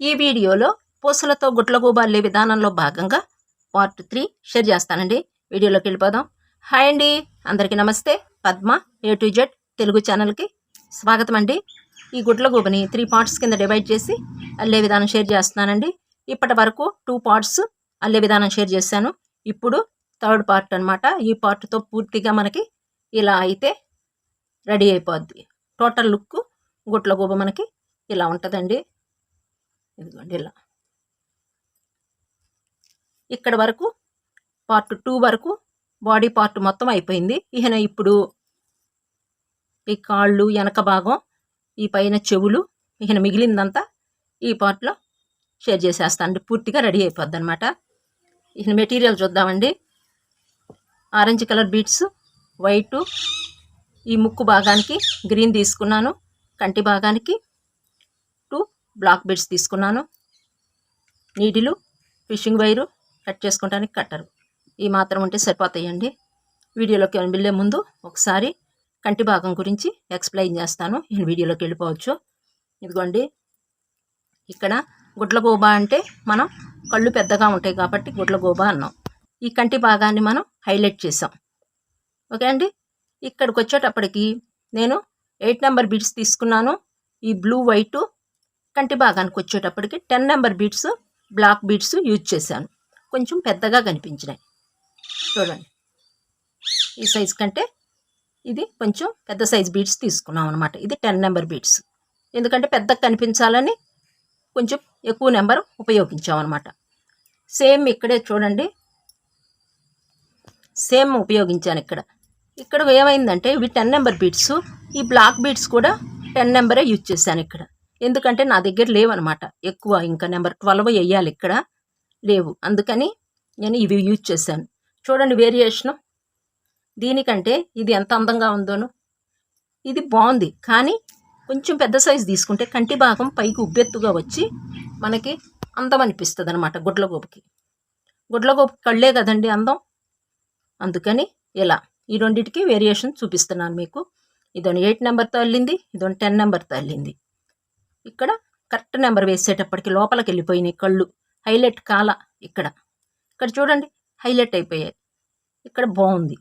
ఈ వీడియోలో పూసలతో గుట్లగూబ అల్లే విధానంలో భాగంగా పార్ట్ త్రీ షేర్ చేస్తానండి. వీడియోలోకి వెళ్ళిపోదాం. హాయ్ అండి. అందరికీ నమస్తే. Padma A to Z Telugu ఛానల్కి స్వాగతం అండి. ఈ గుట్లగూబని త్రీ పార్ట్స్ కింద డివైడ్ చేసి అల్లే విధానం షేర్ చేస్తున్నానండి. ఇప్పటి వరకు టూ పార్ట్స్ అల్లే విధానం షేర్ చేశాను. ఇప్పుడు థర్డ్ పార్ట్ అనమాట ఈ పార్ట్తో పూర్తిగా మనకి ఇలా అయితే రెడీ అయిపోద్ది. టోటల్ లుక్ గుట్లగూబ మనకి ఇలా ఉంటుందండి. ఇదిగోండి ఇలా. ఇక్కడ వరకు పార్ట్ టూ వరకు బాడీ పార్ట్ మొత్తం అయిపోయింది. ఈయన ఇప్పుడు ఈ కాళ్ళు వెనక భాగం ఈ పైన చెవులు ఈయన మిగిలిందంతా ఈ పార్ట్లో షేర్ చేసేస్తానండి. పూర్తిగా రెడీ అయిపోద్ది అనమాట ఈయన మెటీరియల్ చూద్దామండి. ఆరెంజ్ కలర్ బీట్స్ వైటు ఈ ముక్కు భాగానికి గ్రీన్ తీసుకున్నాను కంటి భాగానికి టూ బ్లాక్ బెడ్స్ తీసుకున్నాను. నీడిలు ఫిషింగ్ వైరు కట్ చేసుకోవడానికి కట్టరు ఈ మాత్రం ఉంటే సరిపోతాయండి. వీడియోలోకి వెళ్ళే ముందు ఒకసారి కంటి భాగం గురించి ఎక్స్ప్లెయిన్ చేస్తాను. నేను వీడియోలోకి వెళ్ళిపోవచ్చు. ఇదిగోండి. ఇక్కడ గుడ్లగోబ అంటే మనం కళ్ళు పెద్దగా ఉంటాయి కాబట్టి గుడ్లగోబ అన్నాం. ఈ కంటి భాగాన్ని మనం హైలైట్ చేసాం ఓకే అండి? ఇక్కడికి వచ్చేటప్పటికి నేను ఎయిట్ నెంబర్ బీడ్స్ తీసుకున్నాను. ఈ బ్లూ వైటు కంటి భాగానికి వచ్చేటప్పటికి ten number beads black beads use చేశాను. కొంచెం పెద్దగా కనిపించినాయి. చూడండి. ఈ సైజ్ కంటే ఇది కొంచెం పెద్ద సైజ్ బీడ్స్ తీసుకున్నాం అనమాట ఇది టెన్ నెంబర్ బీడ్స్ ఎందుకంటే పెద్దగా కనిపించాలని కొంచెం ఎక్కువ నెంబర్ ఉపయోగించాం అనమాట సేమ్ ఇక్కడే చూడండి. సేమ్ ఉపయోగించాను ఇక్కడ. ఇక్కడ ఏమైందంటే ఇవి టెన్ నెంబర్ బీట్స్ ఈ బ్లాక్ బీట్స్ కూడా టెన్ నెంబరే యూజ్ చేశాను ఇక్కడ. ఎందుకంటే నా దగ్గర లేవనమాట. ఎక్కువ ఇంకా నెంబర్ ట్వెల్వ్ వేయాలి ఇక్కడ. లేవు. అందుకని నేను ఇవి యూజ్ చేశాను. చూడండి వేరియేషను దీనికంటే ఇది ఎంత అందంగా ఉందోను. ఇది బాగుంది. కానీ కొంచెం పెద్ద సైజు తీసుకుంటే కంటి భాగం పైకి ఉబ్బెత్తుగా వచ్చి మనకి అందం అనిపిస్తుంది అనమాట గుడ్లగోపుకి గుడ్లగోపు కళ్ళే కదండి అందం. అందుకని ఇలా. ఈ రెండింటికి వేరియేషన్ చూపిస్తున్నాను మీకు. ఇదొని ఎయిట్ నెంబర్తో అల్లింది ఇదొని టెన్ నెంబర్తో అల్లింది ఇక్కడ కరెక్ట్ నెంబర్ వేసేటప్పటికి లోపలికి వెళ్ళిపోయినాయి కళ్ళు. హైలైట్ కాల ఇక్కడ. ఇక్కడ చూడండి హైలైట్ అయిపోయాయి. ఇక్కడ బాగుంది.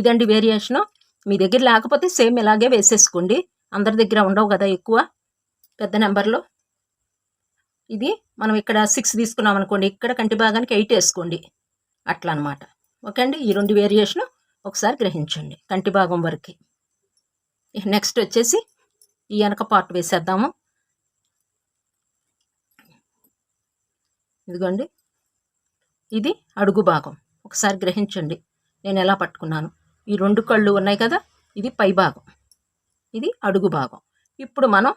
ఇదండి వేరియేషను మీ దగ్గర లేకపోతే సేమ్ ఇలాగే వేసేసుకోండి. అందరి దగ్గర ఉండవు కదా ఎక్కువ. పెద్ద నెంబర్లో ఇది మనం ఇక్కడ సిక్స్ తీసుకున్నాం అనుకోండి ఇక్కడ కంటి భాగానికి ఎయిట్ వేసుకోండి. అట్లా అనమాట ఓకే అండి ఈ రెండు వేరియేషన్ ఒకసారి గ్రహించండి కంటి భాగం వరకు. నెక్స్ట్ వచ్చేసి ఈ వెనక పార్ట్ వేసేద్దాము. ఇదిగోండి. ఇది అడుగు భాగం. ఒకసారి గ్రహించండి. నేను ఎలా పట్టుకున్నాను? ఈ రెండు కళ్ళు ఉన్నాయి కదా ఇది పై భాగం. ఇది అడుగు భాగం. ఇప్పుడు మనం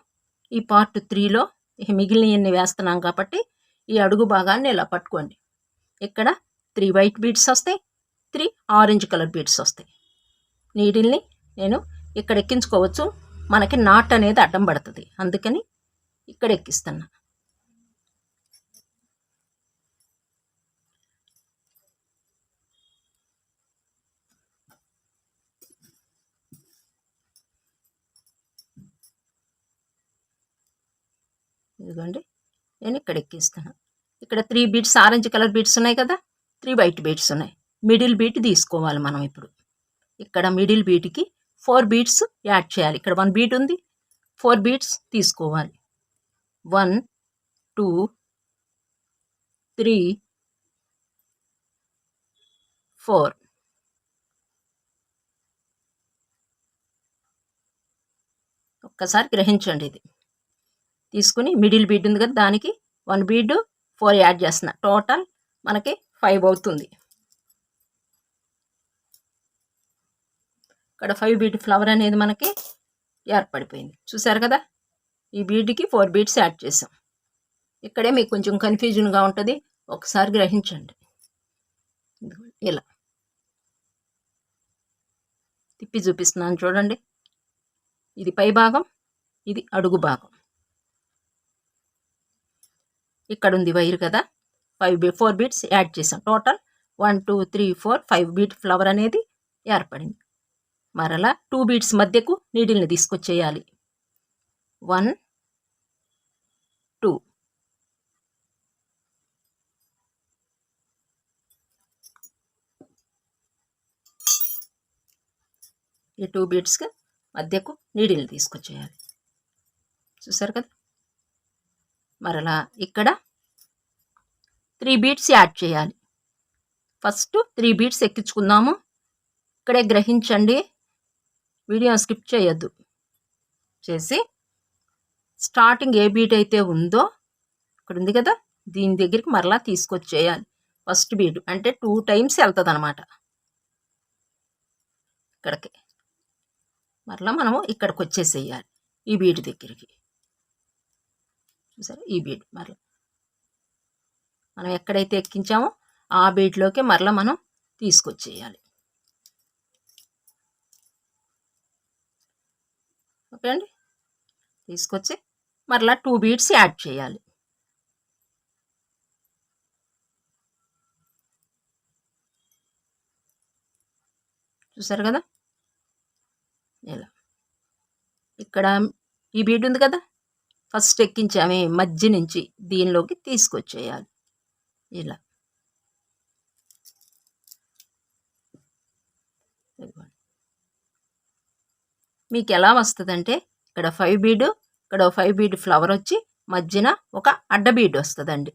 ఈ పార్ట్ త్రీలో మిగిలినవన్నీ వేస్తున్నాం కాబట్టి ఈ అడుగు భాగాన్ని ఇలా పట్టుకోండి. ఇక్కడ త్రీ వైట్ బీడ్స్ వస్తాయి త్రీ ఆరెంజ్ కలర్ బీడ్స్ వస్తాయి. నీడిల్ని నేను ఇక్కడ ఎక్కించుకోవచ్చు. మనకి నాట్ అనేది అడ్డం పడుతుంది. అందుకని ఇక్కడ ఎక్కిస్తున్నా. ఇదిగోండి నేను ఇక్కడ ఎక్కిస్తాను ఇక్కడ three beads orange colour beads ఉన్నాయి కదా? త్రీ వైట్ బీట్స్ ఉన్నాయి. మిడిల్ బీట్ తీసుకోవాలి మనం ఇప్పుడు. ఇక్కడ మిడిల్ బీట్కి ఫోర్ బీట్స్ యాడ్ చేయాలి. ఇక్కడ వన్ బీట్ ఉంది ఫోర్ బీట్స్ తీసుకోవాలి. One two three four. ఒక్కసారి గ్రహించండి ఇది. తీసుకుని మిడిల్ బీడ్ ఉంది కదా దానికి వన్ బీడ్ ఫోర్ యాడ్ చేస్తున్నా. టోటల్ మనకి ఫైవ్ అవుతుంది. ఇక్కడ ఫైవ్ బీట్ ఫ్లవర్ అనేది మనకి ఏర్పడిపోయింది. చూసారు కదా? ఈ బీడ్కి ఫోర్ బీట్స్ యాడ్ చేసాం. ఇక్కడే మీకు కొంచెం కన్ఫ్యూజన్గా ఉంటుంది. ఒకసారి గ్రహించండి. ఇలా. తిప్పి చూపిస్తున్నాను చూడండి. ఇది పై భాగం ఇది అడుగు భాగం. ఇక్కడ ఉంది వైర్ కదా? Five B four beads add చేసాం. Total one two three four five bead flower అనేది ఏర్పడింది. మరలా టూ బీట్స్ మధ్యకు నీడిల్ని తీసుకొచ్చేయాలి. One two. ఈ టూ బీట్స్కి మధ్యకు నీడిల్ని తీసుకొచ్చేయాలి. చూసారు కదా? మరలా ఇక్కడ త్రీ బీట్స్ యాడ్ చేయాలి. ఫస్ట్ త్రీ బీట్స్ ఎక్కించుకుందాము. ఇక్కడే గ్రహించండి. వీడియోని స్కిప్ చేయొద్దు. చేసి స్టార్టింగ్ ఏ బీట్ అయితే ఉందో ఇక్కడ ఉంది కదా దీని దగ్గరికి మరలా తీసుకొచ్చేయాలి. ఫస్ట్ బీట్ అంటే టూ టైమ్స్ వెళ్తుంది అనమాట ఇక్కడికి మరలా మనము ఇక్కడికి వచ్చేసేయాలి ఈ బీట్ దగ్గరికి. చూసారా? ఈ బీట్ మరలా. మనం ఎక్కడైతే ఎక్కించామో ఆ బీట్లోకి మరలా మనం తీసుకొచ్చేయాలి. ఓకే అండి తీసుకొచ్చి మరలా టూ బీట్స్ యాడ్ చేయాలి. చూసారు కదా? ఇలా. ఇక్కడ ఈ బీడ్ ఉంది కదా? ఫస్ట్ ఎక్కించామే మధ్య నుంచి దీనిలోకి తీసుకొచ్చేయాలి. ఇలా. మీకు ఎలా వస్తుందంటే ఇక్కడ ఫైవ్ బీడ్ ఇక్కడ ఫైవ్ బీడ్ ఫ్లవర్ వచ్చి మధ్యన ఒక అడ్డ బీడ్ వస్తుందండి.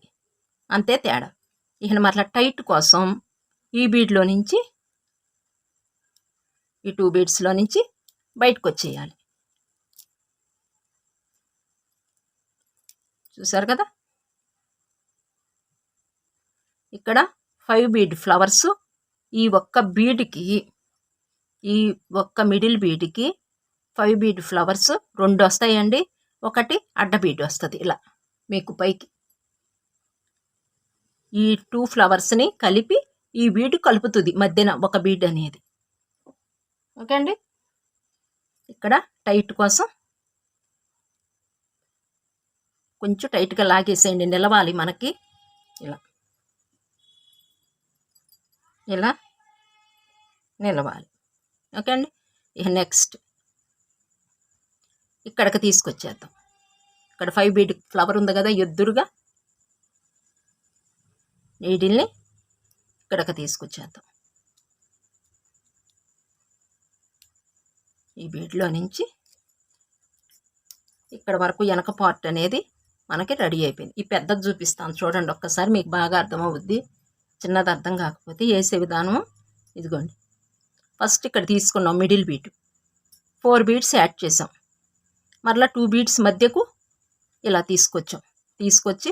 అంతే తేడా. ఇక మరలా టైట్ కోసం ఈ బీడ్లో నుంచి ఈ టూ బీడ్స్లో నుంచి బయటకు వచ్చేయాలి చూసారు కదా? ఇక్కడ ఫైవ్ బీడ్ ఫ్లవర్స్ ఈ ఒక్క బీడ్కి ఈ ఒక్క మిడిల్ బీడ్కి ఫైవ్ బీడ్ ఫ్లవర్స్ రెండు వస్తాయండి ఒకటి అడ్డ బీడ్ వస్తుంది ఇలా మీకు పైకి. ఈ టూ ఫ్లవర్స్ని కలిపి ఈ బీడ్ కలుపుతుంది మధ్యన ఒక బీడ్ అనేది. ఓకే అండి? ఇక్కడ టైట్ కోసం కొంచెం టైట్గా లాగేసేయండి నిలవాలి మనకి. ఇలా. ఇలా. నిలవాలి. ఓకే అండి? నెక్స్ట్ ఇక్కడికి తీసుకొచ్చేద్దాం. ఇక్కడ ఫైవ్ బీడ్ ఫ్లవర్ ఉంది కదా ఎద్దురుగా. నీటిల్ని ఇక్కడికి తీసుకొచ్చేద్దాం. ఈ బీడ్లో నుంచి ఇక్కడ వరకు వెనక పార్ట్ అనేది మనకి రెడీ అయిపోయింది. ఈ పెద్దది చూపిస్తాను చూడండి ఒక్కసారి మీకు బాగా అర్థమవుద్ది. చిన్నది అర్థం కాకపోతే వేసే విధానం ఇదిగోండి. ఫస్ట్ ఇక్కడ తీసుకున్నాం middle bead four beads add చేసాం మరలా టూ బీట్స్ మధ్యకు ఇలా తీసుకొచ్చాం. తీసుకొచ్చి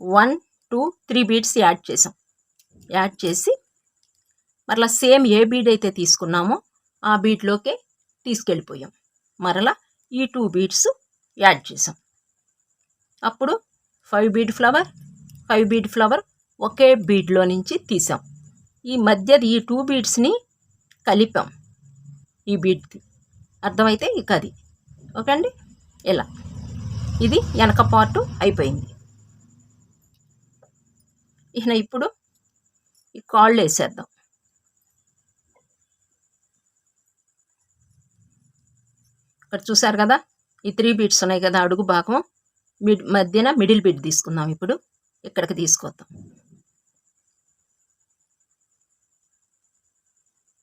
one two three beads add చేసాం. యాడ్ చేసి మరలా సేమ్ ఏ బీడ్ అయితే తీసుకున్నామో ఆ బీట్లోకే తీసుకెళ్ళిపోయాం. మరలా ఈ టూ బీట్స్ యాడ్ చేసాం. అప్పుడు five bead flower five bead flower ఒకే బీడ్లో నుంచి తీసాం. ఈ మధ్య ఈ టూ బీడ్స్ని కలిపాం. ఈ బీడ్కి అర్థమైతే ఇక అది. ఓకే అండి? ఇలా ఇది వెనక పార్టు అయిపోయింది. ఇక ఇప్పుడు ఈ కాళ్ళు వేసేద్దాం. ఇక్కడ చూసారు కదా? ఈ త్రీ బీట్స్ ఉన్నాయి కదా అడుగు భాగం మిడ్ మధ్యన మిడిల్ బీట్ తీసుకుందాం ఇప్పుడు. ఇక్కడికి తీసుకొద్దాం.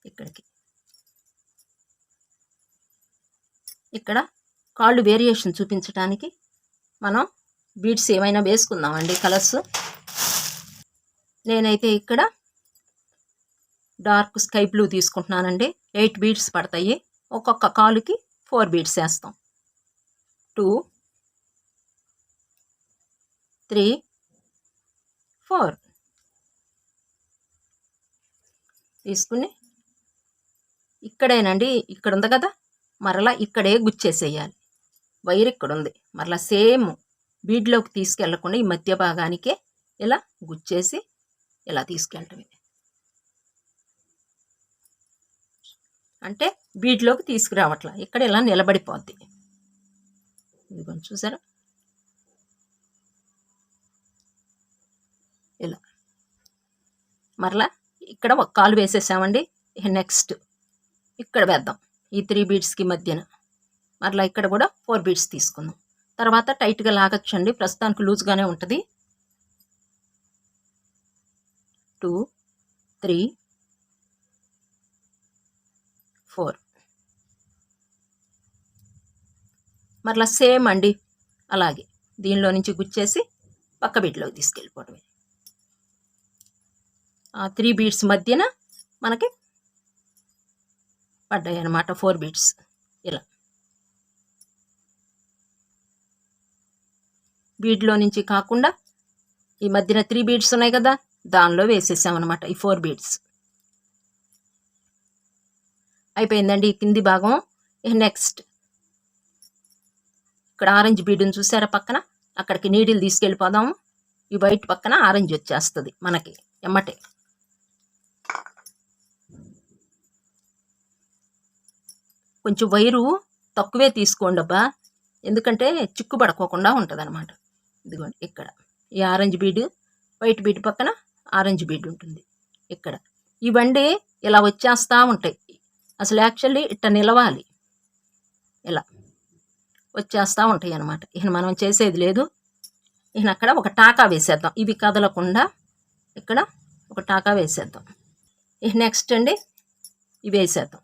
ఇక్కడికి. ఇక్కడ కాళ్ళు వేరియేషన్ చూపించడానికి మనం బీడ్స్ ఏమైనా వేసుకుందామండి కలర్స్. నేనైతే ఇక్కడ డార్క్ స్కై బ్లూ తీసుకుంటున్నానండి. ఎయిట్ బీడ్స్ పడతాయి. ఒక్కొక్క కాలుకి ఫోర్ బీడ్స్ వేస్తాం. టూ త్రీ ఫోర్ తీసుకుని ఇక్కడేనండి. ఇక్కడ ఉంది కదా? మరలా ఇక్కడే గుచ్చేసేయాలి. వైర్ ఇక్కడ ఉంది మరలా సేమ్ బీడ్లోకి తీసుకెళ్ళకుండా ఈ మధ్య భాగానికే ఇలా గుచ్చేసి ఇలా తీసుకెళ్ళటమే అంటే బీడ్లోకి తీసుకురావట్లా. ఇక్కడ ఇలా నిలబడిపోద్ది. ఇదిగోండి చూసారా? ఇలా. మరలా ఇక్కడ ఒక కాలు వేసేసామండి. నెక్స్ట్. ఇక్కడ వేద్దాం. ఈ త్రీ బీడ్స్కి మధ్యన. మరలా ఇక్కడ కూడా ఫోర్ బీట్స్ తీసుకుందాం. తర్వాత టైట్గా లాగచ్చండి. ప్రస్తుతానికి లూజ్గానే ఉంటుంది. టూ త్రీ ఫోర్ మరలా సేమ్ అండి. అలాగే దీనిలో నుంచి గుచ్చేసి పక్క బీట్లోకి తీసుకెళ్ళిపోవడమే. ఆ త్రీ బీట్స్ మధ్యన మనకి పడ్డాయి అన్నమాట ఫోర్ బీట్స్ ఇలా. బీడ్లో నుంచి కాకుండా ఈ మధ్యన త్రీ బీడ్స్ ఉన్నాయి కదా దానిలో వేసేసామన్నమాట ఈ ఫోర్ బీడ్స్. అయిపోయిందండి ఈ కింది భాగం. నెక్స్ట్ ఇక్కడ ఆరెంజ్ బీడ్ని చూసారా పక్కన? అక్కడికి నీడిల్ తీసుకెళ్ళిపోదాము ఈ వైట్ పక్కన ఆరెంజ్ వచ్చేస్తుంది మనకి ఎమ్మటే. కొంచెం వైరు తక్కువే తీసుకోండి అబ్బా ఎందుకంటే చిక్కు పడుకోకుండా ఉంటుంది అన్నమాట ఇదిగోండి ఇక్కడ. ఈ ఆరెంజ్ బీడ్ వైట్ బీడ్ పక్కన ఆరెంజ్ బీడ్ ఉంటుంది. ఇక్కడ. ఇవన్నీ ఇలా వచ్చేస్తూ ఉంటాయి. అసలు యాక్చువల్లీ ఇట్ట నిలవాలి. ఇలా వచ్చేస్తూ ఉంటాయి అనమాట ఇక మనం చేసేది లేదు. ఇక అక్కడ ఒక టాకా వేసేద్దాం. ఇవి కదలకుండా ఇక్కడ ఒక టాకా వేసేద్దాం. ఇక నెక్స్ట్ అండి ఇవి వేసేద్దాం.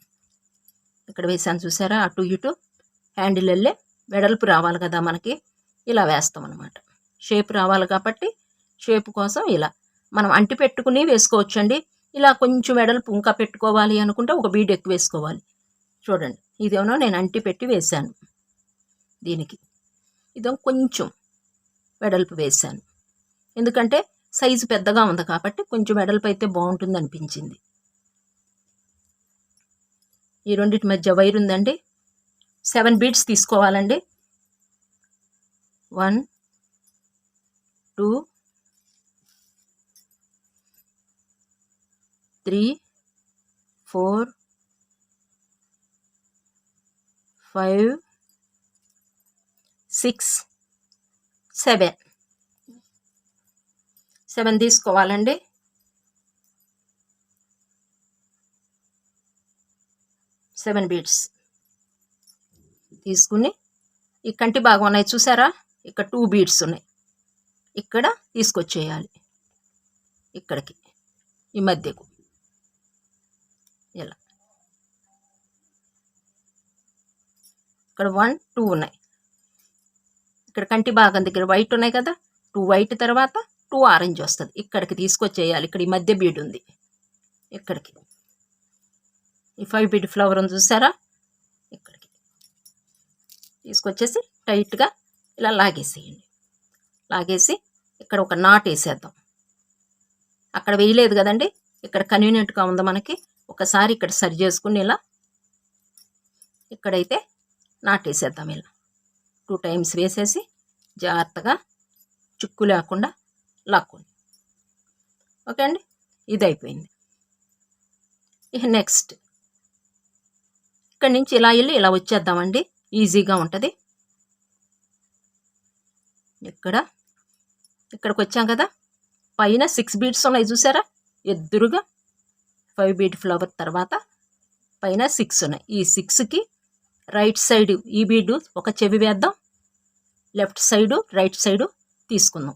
ఇక్కడ వేసాను చూసారా? అటు ఇటు హ్యాండిల్ వెళ్ళి వెడల్పు రావాలి కదా మనకి. ఇలా వేస్తాం అనమాట షేప్ రావాలి కాబట్టి షేప్ కోసం ఇలా మనం అంటి పెట్టుకుని వేసుకోవచ్చండి. ఇలా కొంచెం వెడల్పు ఇంకా పెట్టుకోవాలి అనుకుంటే ఒక బీడ్ ఎక్కువ వేసుకోవాలి. చూడండి ఇదేమో నేను అంటి పెట్టి వేశాను. దీనికి ఇదేమో కొంచెం వెడల్పు వేశాను. ఎందుకంటే సైజు పెద్దగా ఉంది కాబట్టి కొంచెం వెడల్పు అయితే బాగుంటుంది అనిపించింది. ఈ రెండింటి మధ్య వైర్ ఉందండి. సెవెన్ బీట్స్ తీసుకోవాలండి. One two three four five six seven. Seven తీసుకోవాలండి. సెవెన్ బీట్స్ తీసుకుని ఈ కంటి భాగం ఉన్నాయి చూసారా? ఇక్కడ టూ బీడ్స్ ఉన్నాయి. ఇక్కడ తీసుకొచ్చేయాలి. ఇక్కడికి. ఈ మధ్యకు. ఇలా. ఇక్కడ వన్ టూ ఉన్నాయి. ఇక్కడ కంటి భాగం దగ్గర వైట్ ఉన్నాయి కదా? టూ వైట్ తర్వాత టూ ఆరెంజ్ వస్తుంది. ఇక్కడికి తీసుకొచ్చేయాలి. ఇక్కడ ఈ మధ్య బీడ్ ఉంది. ఇక్కడికి. ఈ ఫైవ్ బీడ్ ఫ్లవర్ ఉంది చూసారా? ఇక్కడికి. తీసుకొచ్చేసి టైట్గా ఇలా లాగేసేయండి. లాగేసి ఇక్కడ ఒక నాట్ వేసేద్దాం. అక్కడ వేయలేదు కదండి? ఇక్కడ కన్వీనియంట్గా ఉంది మనకి? ఒకసారి ఇక్కడ సరి చేసుకుని ఇలా ఇక్కడైతే నాటేసేద్దాం ఇలా. టూ టైమ్స్ వేసేసి జాగ్రత్తగా చిక్కు లేకుండా లాక్కోండి. ఓకే అండి? ఇది అయిపోయింది. ఇక నెక్స్ట్ ఇక్కడి నుంచి ఇలా వెళ్ళి ఇలా వచ్చేద్దామండి. ఈజీగా ఉంటుంది. ఇక్కడ ఇక్కడికి వచ్చాం కదా. పైన సిక్స్ బీడ్స్ ఉన్నాయి చూసారా? ఎదురుగా ఫైవ్ బీడ్ ఫ్లవర్ తర్వాత పైన సిక్స్ ఉన్నాయి. ఈ సిక్స్కి రైట్ సైడ్ ఈ బీడు ఒక చెవి వేద్దాం. లెఫ్ట్ సైడు రైట్ సైడు తీసుకుందాం.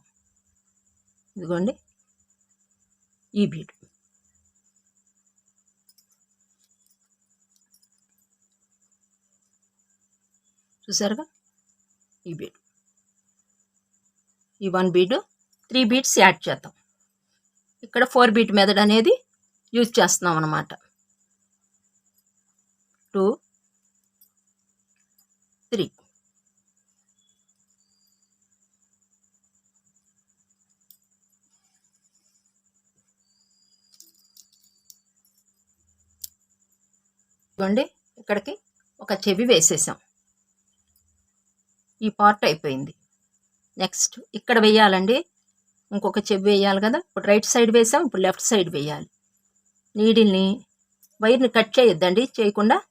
ఇదిగోండి. ఈ బీడు చూసారుగా? ఈ బీడ్ ఈ one bead three beads add చేద్దాం. ఇక్కడ ఫోర్ బీట్ మెథడ్ అనేది యూజ్ చేస్తున్నాం అన్నమాట. Two three. ఇవ్వండి ఇక్కడికి ఒక చెవి వేసేసాం. ఈ పార్ట్ అయిపోయింది. నెక్స్ట్ ఇక్కడ వేయాలండి. ఇంకొక చెవి వేయాలి కదా. ఇప్పుడు రైట్ సైడ్ వేసాం ఇప్పుడు లెఫ్ట్ సైడ్ వేయాలి. నీడిల్ని వైర్ని కట్ చేయొద్దండి. చేయకుండా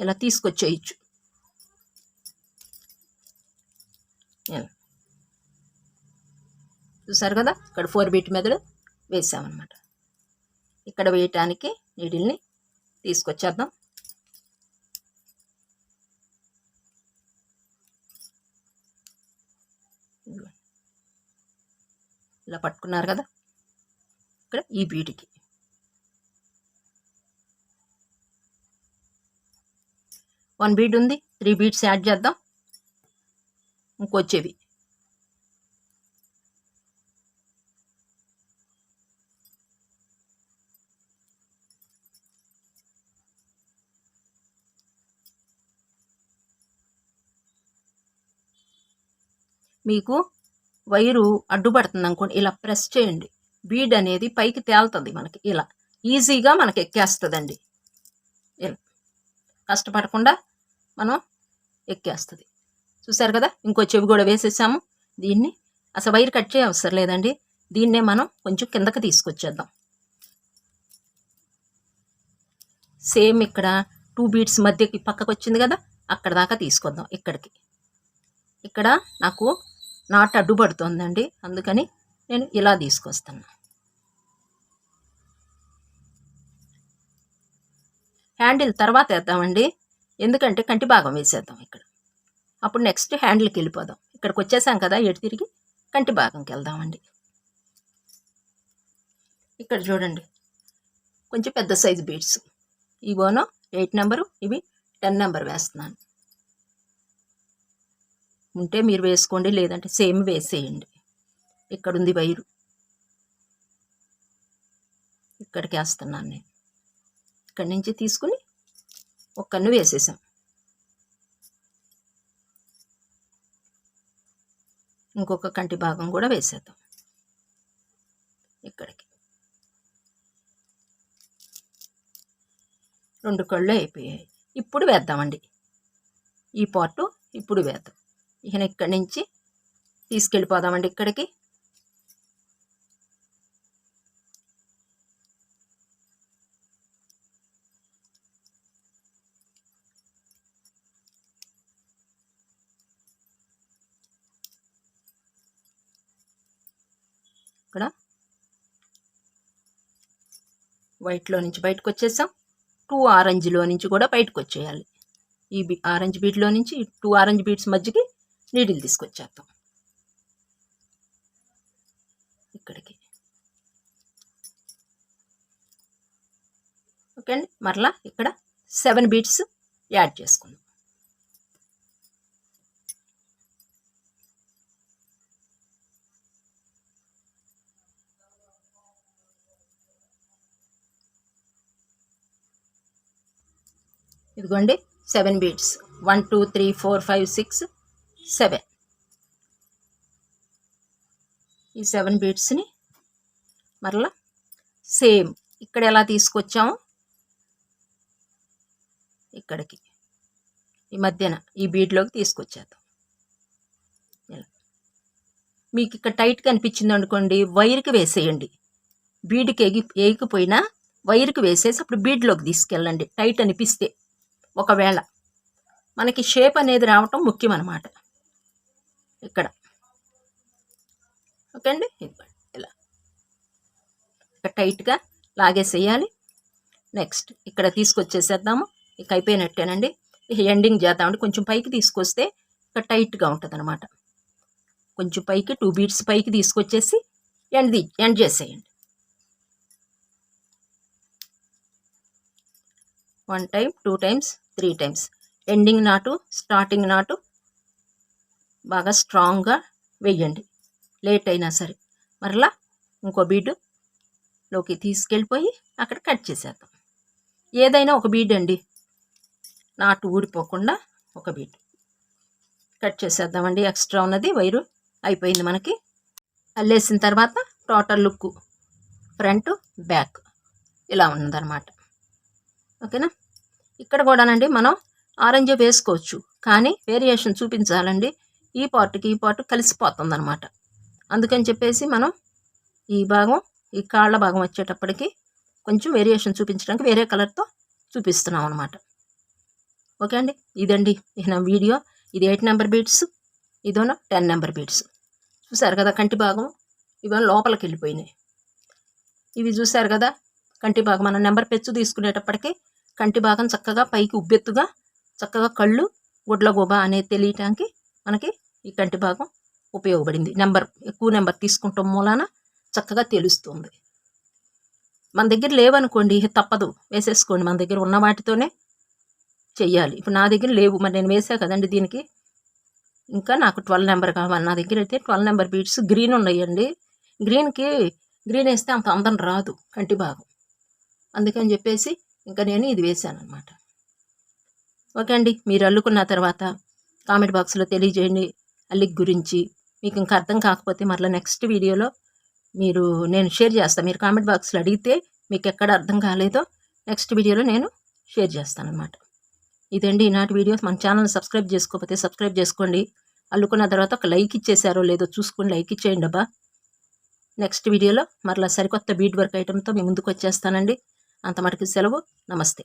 ఇలా తీసుకొచ్చేయచ్చు. చూసారు కదా? ఇక్కడ ఫోర్ బీట్ మెదడు వేసామన్నమాట. ఇక్కడ వేయటానికి నీడిల్ని తీసుకొచ్చేద్దాం. ఇలా పట్టుకున్నారు కదా? ఇక్కడ ఈ బీటికి వన్ బీట్ ఉంది త్రీ బీట్స్ యాడ్ చేద్దాం. ఇంకొచ్చేవి. మీకు వైరు అడ్డుపడుతుంది అనుకోండి ఇలా ప్రెస్ చేయండి. బీడ్ అనేది పైకి తేలుతుంది మనకి ఇలా. ఈజీగా మనకి ఎక్కేస్తుందండి. ఇలా. కష్టపడకుండా మనం ఎక్కేస్తుంది. చూసారు కదా? ఇంకో చెవి కూడా వేసేసాము. దీన్ని అసలు వైర్ కట్ చేయ అవసరం లేదండి. దీన్నే మనం కొంచెం కిందకి తీసుకొచ్చేద్దాం. సేమ్ ఇక్కడ టూ బీట్స్ మధ్యకి పక్కకు వచ్చింది కదా? అక్కడ దాకా తీసుకొద్దాం ఇక్కడికి. ఇక్కడ నాకు నాట అడ్డుపడుతోందండి. అందుకని నేను ఇలా తీసుకొస్తాను హ్యాండిల్ తర్వాత వేద్దామండి. ఎందుకంటే కంటి భాగం వేసేద్దాం ఇక్కడ. అప్పుడు నెక్స్ట్ హ్యాండిల్కి వెళ్ళిపోదాం. ఇక్కడికి వచ్చేసాం కదా ఎటు తిరిగి? కంటి భాగంకి వెళ్దామండి. ఇక్కడ చూడండి. కొంచెం పెద్ద సైజు బీడ్స్. ఇవోనో ఎయిట్ నెంబరు ఇవి టెన్ నెంబర్ వేస్తున్నాను. ఉంటే మీరు వేసుకోండి లేదంటే సేమ్ వేసేయండి. ఇక్కడ ఉంది వైరు? ఇక్కడికి వేస్తున్నాను నేను. ఇక్కడి నుంచి తీసుకుని ఒక్కన్ను వేసేసాం. ఇంకొక కంటి భాగం కూడా వేసేద్దాం. ఇక్కడికి. రెండు కళ్ళు అయిపోయాయి. ఇప్పుడు వేద్దామండి. ఈ పాటు ఇప్పుడు వేద్దాం. ఇక ఇక్కడి నుంచి తీసుకెళ్ళిపోదామండి ఇక్కడికి. ఇక్కడ వైట్లో నుంచి బయటకు వచ్చేసాం. టూ ఆరెంజ్లో నుంచి కూడా బయటకు వచ్చేయాలి. ఈ బీ ఆరెంజ్ బీట్లో నుంచి టూ ఆరెంజ్ బీట్స్ మధ్యకి నీడిల్ తీసుకొచ్చేద్దాం. ఇక్కడికి. ఓకే అండి మరలా ఇక్కడ సెవెన్ బీట్స్ యాడ్ చేసుకుందాం. ఇదిగోండి seven beads. One two three four five six seven ఈ సెవెన్ బీట్స్ని మరలా సేమ్ ఇక్కడ ఎలా తీసుకొచ్చామో? ఇక్కడికి. ఈ మధ్యన ఈ బీడ్లోకి తీసుకొచ్చేద్దాం. ఇలా. మీకు ఇక్కడ టైట్ కనిపించింది అనుకోండి వైర్కి వేసేయండి. బీడ్కి ఎగి ఎగిపోయినా వైర్కి వేసేసి అప్పుడు బీడ్లోకి తీసుకెళ్ళండి. టైట్ అనిపిస్తే. ఒకవేళ. మనకి షేప్ అనేది రావటం ముఖ్యం అన్నమాట ఇక్కడ. ఓకే అండి? ఇలా. ఇక్కడ టైట్గా లాగేసేయాలి. నెక్స్ట్ ఇక్కడ తీసుకొచ్చేసేద్దాము. ఇక అయిపోయినట్టేనండి. ఎండింగ్ చేద్దామండి కొంచెం పైకి తీసుకొస్తే ఇక్కడ టైట్గా ఉంటుంది అనమాట కొంచెం పైకి టూ బీట్స్ పైకి తీసుకొచ్చేసి ఎండ్ ఎండ్ చేసేయండి. One time two times three times. Ending knot starting knot బాగా స్ట్రాంగ్గా వెయ్యండి లేట్ అయినా సరే. మరలా ఇంకో బీడు లోకి తీసుకెళ్ళిపోయి అక్కడ కట్ చేసేద్దాం. ఏదైనా ఒక బీడ్ అండి. నాటు ఊడిపోకుండా ఒక బీడ్ కట్ చేసేద్దామండి. ఎక్స్ట్రా ఉన్నది వైరు అయిపోయింది మనకి. అల్లేసిన తర్వాత టోటల్ లుక్ ఫ్రంట్ బ్యాక్ ఇలా ఉన్నదన్నమాట. ఓకేనా? ఇక్కడ కూడానండి మనం ఆరెంజ్ వేసుకోవచ్చు. కానీ వేరియేషన్ చూపించాలండి. ఈ పార్ట్కి ఈ పార్ట్ కలిసిపోతుంది అనమాట అందుకని చెప్పేసి మనం ఈ భాగం ఈ కాళ్ళ భాగం వచ్చేటప్పటికి కొంచెం వేరియేషన్ చూపించడానికి వేరే కలర్తో చూపిస్తున్నాం అనమాట ఓకే అండి? ఇదండి నా వీడియో. ఇది ఎయిట్ నెంబర్ బీట్స్ ఇదోనో టెన్ నెంబర్ బీట్స్. చూసారు కదా కంటి భాగం? ఇవన్నీ లోపలికి వెళ్ళిపోయినాయి. ఇవి చూసారు కదా? కంటి భాగం. మన నెంబర్ పెచ్చు తీసుకునేటప్పటికి కంటి భాగం చక్కగా పైకి ఉబ్బెత్తుగా చక్కగా కళ్ళు గుడ్లగూబ అనేది తెలియటానికి మనకి ఈ కంటి భాగం ఉపయోగపడింది. నెంబర్ ఎక్కువ నెంబర్ తీసుకుంటాం మూలాన చక్కగా తెలుస్తుంది. మన దగ్గర లేవనుకోండి తప్పదు. వేసేసుకోండి. మన దగ్గర ఉన్న వాటితోనే చెయ్యాలి. ఇప్పుడు నా దగ్గర లేవు. మరి నేను వేసా కదండి దీనికి. ఇంకా నాకు ట్వెల్వ్ నెంబర్ కావాలి. నా దగ్గర అయితే ట్వెల్వ్ నెంబర్ బీట్స్ గ్రీన్ ఉన్నాయండి. గ్రీన్కి గ్రీన్ వేస్తే అంత అందం రాదు కంటి భాగం. అందుకని చెప్పేసి ఇంకా నేను ఇది వేసాను అనమాట ఓకే అండి. మీరు అల్లుకున్న తర్వాత కామెంట్ బాక్స్లో తెలియజేయండి అల్లిక్ గురించి. మీకు ఇంకా అర్థం కాకపోతే మరలా నెక్స్ట్ వీడియోలో మీరు నేను షేర్ చేస్తాను మీరు కామెంట్ బాక్స్లో అడిగితే మీకు ఎక్కడ అర్థం కాలేదో నెక్స్ట్ వీడియోలో నేను షేర్ చేస్తాను అనమాట ఇదండి ఈనాటి వీడియో. మన ఛానల్ సబ్స్క్రైబ్ చేసుకోకపోతే సబ్స్క్రైబ్ చేసుకోండి. అల్లుకున్న తర్వాత ఒక లైక్ ఇచ్చేసారో లేదో చూసుకొని లైక్ ఇచ్చేయండి అబ్బా. నెక్స్ట్ వీడియోలో మరలా సరికొత్త బీట్ వర్క్ ఐటెంతో మీ ముందుకు వచ్చేస్తానండి. అంత మటుకు సెలవు. నమస్తే.